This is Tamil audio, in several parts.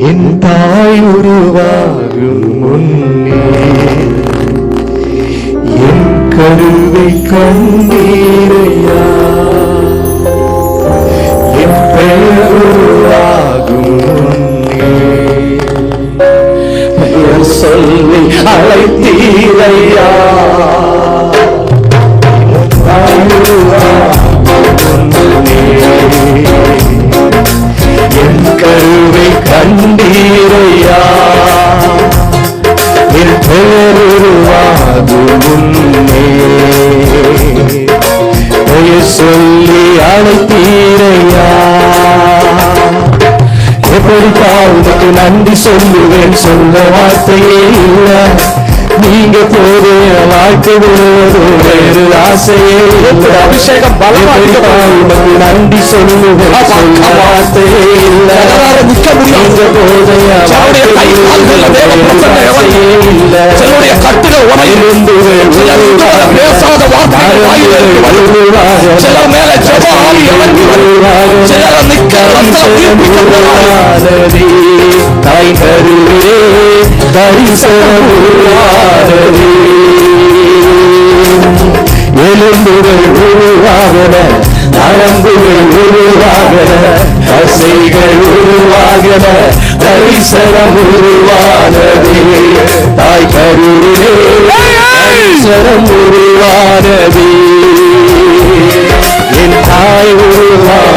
என் தாய் உருவாகும் முன்னே. என் கருவை கண்ணீரையா என் பெயர் உருவாகும் பெயர் சொல்லி அழைத்தீரையா தாய் உருவாகும் முன்னே. என் கருவை கண்டீரையா? என் பெயர் உருவாகும் பெயர் சொல்லி அழைத்தீரையா? எப்படி உனக்கு நன்றி சொல்லுவேன்? சொல்ல வார்த்தையே இல்லை. நீங்க போது வாழ்க்கை ஆசையே அபிஷேகம் பலமா எப்படி உனக்கு நன்றி சொல்லுவேன் சொல்ல வார்த்தையே இல்லை நிக்க முடியாது. நீங்க போது என் சிலருடைய கை கால்கள்ல தேவ பிரசன்னம் இறங்கி, இல்லை உடையும் சிலர் பேசாத வரும் சிலர் மேல ஜெப தாய் கருவே தரிசனம் உருவானதே எலும்புகள் உருவாகன நரம்புகள் உருவாகன தசைகள் உருவாகன தரிசனம் உருவானதே. தாய் கருவே தரிசனம் உருவானதே. என் தாய் உருவாகும்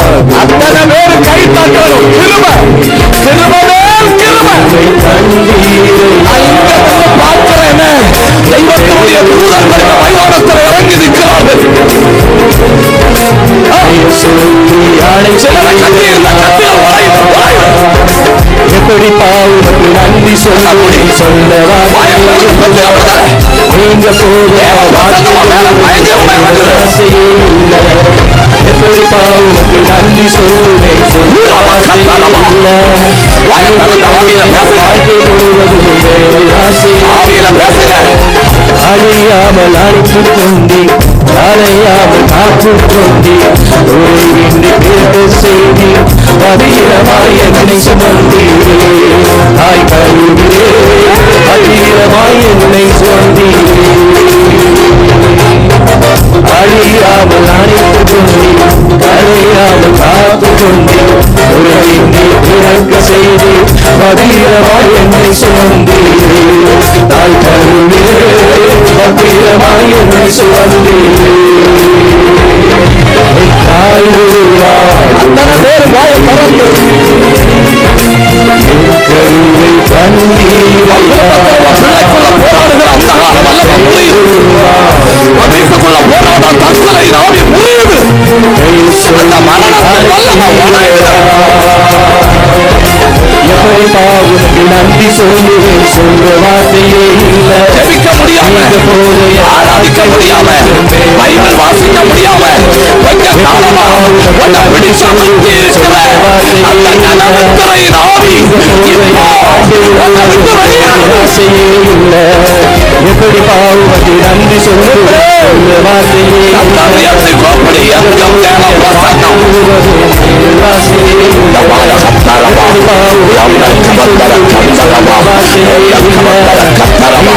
பேர் கை தட்டணும் கிருபை. கிருபை மேல் கிருபை. நான் இங்க வந்து பார்க்கிறேன் தெய்வத்தினுடைய தூதர்கள் இந்த மைதானத்தில் இறங்கி நிற்கிறார்கள். சிலரை கட்டி இருந்த கட்டிகள் உடையும் உடையும் எப்படி பாவுக்கு நன்றி சொல்ல சொல்ல நீங்க போத எப்படி பாவுக்கு நன்றி சொல்ல ஆவியில பேசுங்க அழியாமல் அழைத்து கொண்டே அலையாமல் காத்து கொண்டே கேட்ட செய்தி அதிகமாய் என்னை சுமந்தீரே தாய் கருவிலே அதிகமாய் என்னை பிறக்க செய்தி அதிகமாய் என்னை சுமந்தீரே. தாய் கருவிலே அதிகமாய் என்னை சுமந்தீரே. தாய் அத்தனை பேர் வாயை கருவை கண்ணீரையா பிள்ளைக்குள்ள போராடுகிற அந்த காலம் வீட்டுக்குள்ள போராட அப்பா உனக்கு நன்றி சொல்லுவேன் சொல்ற வார்த்தையே இல்ல ஜெபிக்க முடியாம ஆராதிக்க முடியாம பைபிள் வாசிக்க முடியாம கொஞ்ச காலமா உன்னை பிடிச்ச அமர்த்தி இருக்கிற அந்த நலத்திரை நாடி ஆசையே இல்ல எப்படி பாவத்தை நன்றி சொல்லுவேன் சொல்ற வார்த்தையே கர்த்தர் உயர்த்தி கூப்பிடு, பிரசன்னம். இந்த வாழ கத்தரமா,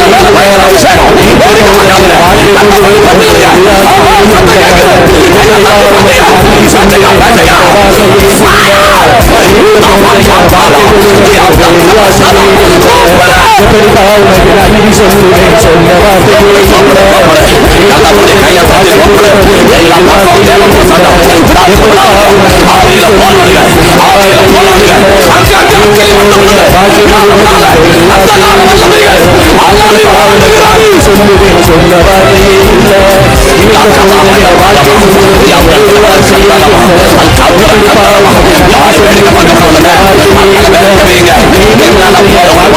这个我也 நன்றி சொல்லுவேன் சொல்ல சொல்லுவேன் சொல்ல வார்த்தையே இல்லை வாழ்க்கை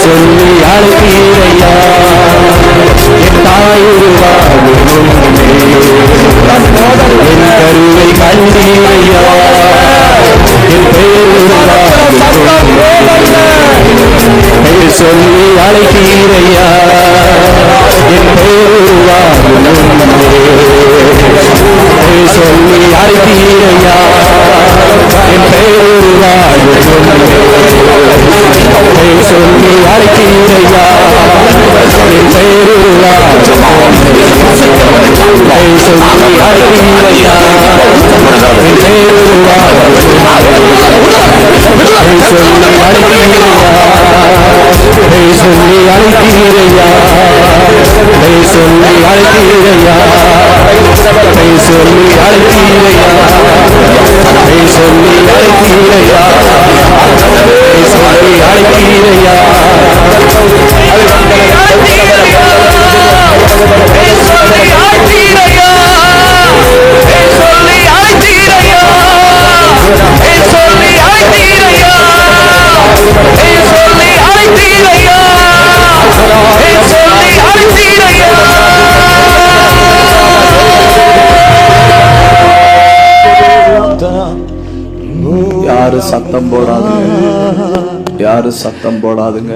சொல்லி அழைத்தீரையா என் தாய் என் கருவை கண்டீரையா என் பெயர் சொல்லி அழைத்தீரையா என் பெயர் சொல்லி அழைத்தீரையா என் பெயர் சொல்லி அழைத்தீரையா என் பெயர் சொல்லி அழைத்தீரையா கதை சொல்லி அழைத்தீரையா கதை சொல்லி அழைத்தீரையா கதை சொல்லி அழைத்தீரையா சொல்லி அழைத்தீரையா சொல்லி அழைத்தீரையா யாரு சத்தம் போடாதுங்க. யாரு சத்தம் போடாதுங்க.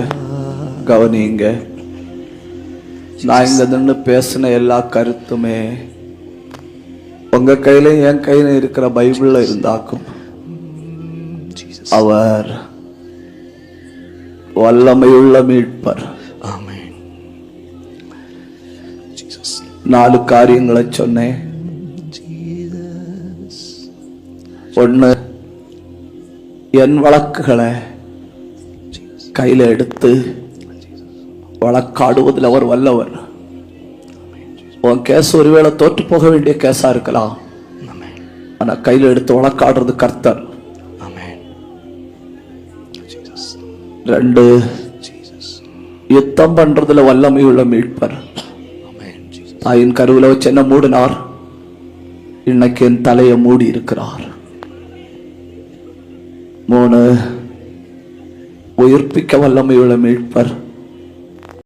கவனிங்க நான் இங்க நின்று பேசின எல்லா கருத்துமே உங்க கையில என் கையில இருக்கிற பைபிள்ல இருந்தாக்கும் அவர் வல்லமையுள்ள மீட்பர். நாலு காரியங்களை சொன்னேன். ஒன்று என் வழக்குகளை கையில எடுத்து வழக்காடுவதில் அவர் வல்லவர். உன் கேஸ் ஒருவேளை தோற்று போக வேண்டிய கேஸாக இருக்கலாம். ஆனால் கையில எடுத்து வழக்காடுறது கர்த்தர். ரெண்டு யுத்தம் பண்றதுல வல்லமை உள்ள மீட்பர். தாயின் கருவில வச்சு என்ன மூடினார்? இன்னைக்கு என் தலையை மூடி இருக்கிறார் மூணு உயிர்ப்பிக்க வல்லமையுள்ள மீட்பர்